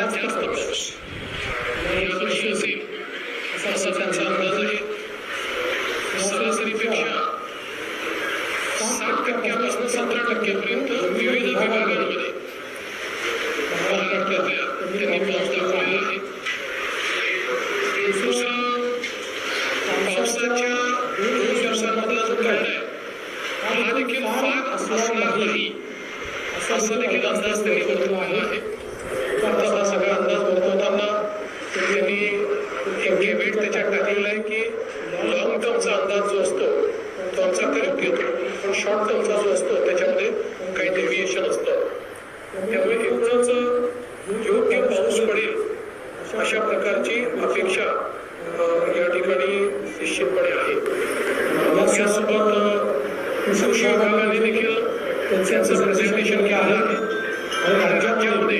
जास्त प्रवेश असा त्यांचा अंदाज आहे सरासरीपेक्षा सात टक्क्यापासून सतरा टक्क्यापर्यंत विविध विभागांमध्ये महाराष्ट्रातल्या त्यांनी पाऊस दाखवलेला आहे दुसरा पावसाच्या दोन दिवसामधला जो काळ आहे हा देखील फार असणार नाही असा देखील अंदाज त्यांनी वर्तवला आहे आता हा सगळा अंदाज वर्तवताना त्यांनी एवढी केवेट त्याच्यात टाकलेला आहे की लॉंग टर्मचा अंदाज जो असतो तो आमचा करेक्ट घेतो. पण शॉर्ट टर्मचा जो असतो त्याच्यामध्ये काही डेव्हिएशन असतं. त्यामुळे एकूणच योग्य पाऊस पडेल अशा प्रकारची अपेक्षा या ठिकाणी निश्चितपणे आहे. त्यासोबत कृषी विभागाने देखील त्यांचं प्रेझेंटेशन केलं आहे. राज्यात ज्यामध्ये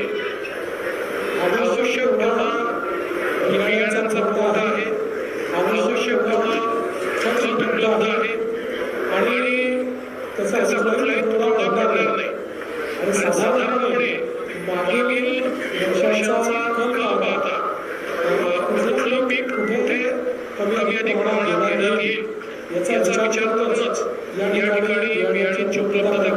खत उपलब्ध आणि नाही. आणि साधारणपणे मागील वर्षाचा कल पाहता अ, कुठलं पीक कुठे कमी अधिक प्रमाणात घेण्यात याचा विचार करूनच या ठिकाणी बियाण्यांची उपलब्धता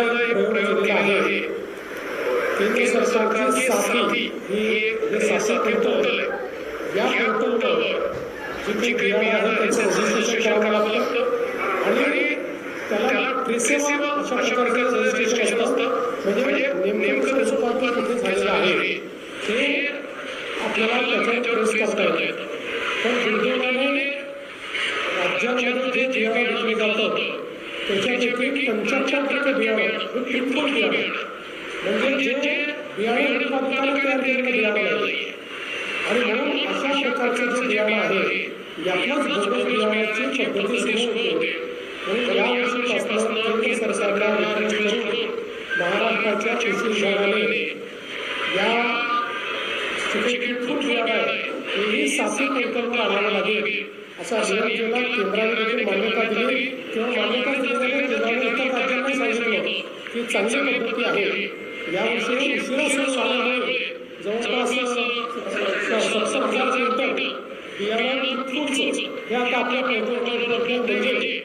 एक प्रयोग केला आहे. केंद्र सरकारची साथी ही एक साथी पोर्टल आहे. या पोर्टलवर जी काही आहे त्याचं रजिस्ट्रेशन करावं लागतं. आणि त्याला ट्रेसेबल अशा प्रकारचं रजिस्ट्रेशन असतं. म्हणजे नेमकं त्याचं उत्पादन कुठे झालेलं आहे? हे आपल्याला त्याच्यावर ट्रेस करता येतं. पण दुर्दैवाने राज्यामध्ये जे बियाणं विकलं जातं त्याच्यापैकी पंच्याहत्तर टक्के बियाणं हे पिटफुल बियाणं म्हणजे जे बियाणं उत्पादकाला तयार केलेलं बियाणं नाही आणि म्हणून अशा प्रकारचं जे बियाणं आहे यातल्याच बोगस बियाण्याची पद्धती सुरू होते. म्हणून या वर्षीपासून केंद्र सरकारला रिक्वेस्ट करून महाराष्ट्राच्या कृषी शहराने या चिकट बियाणं आहे हेही साथी पोर्टलवर आणावं लागेल. असा नियम केला केंद्राने देखील मान्यता दिली किंवा मान्यता दिल्याने केंद्राने इतर राज्यांना सांगितलं की चांगली पद्धती आहे. यावर्षी उशिरा सण झाल्यामुळे जवळपास सत्तर हजार क्विंटल बियाणं फूडचं हे आता आपल्या पोर्टलवर उपलब्ध म्हणजे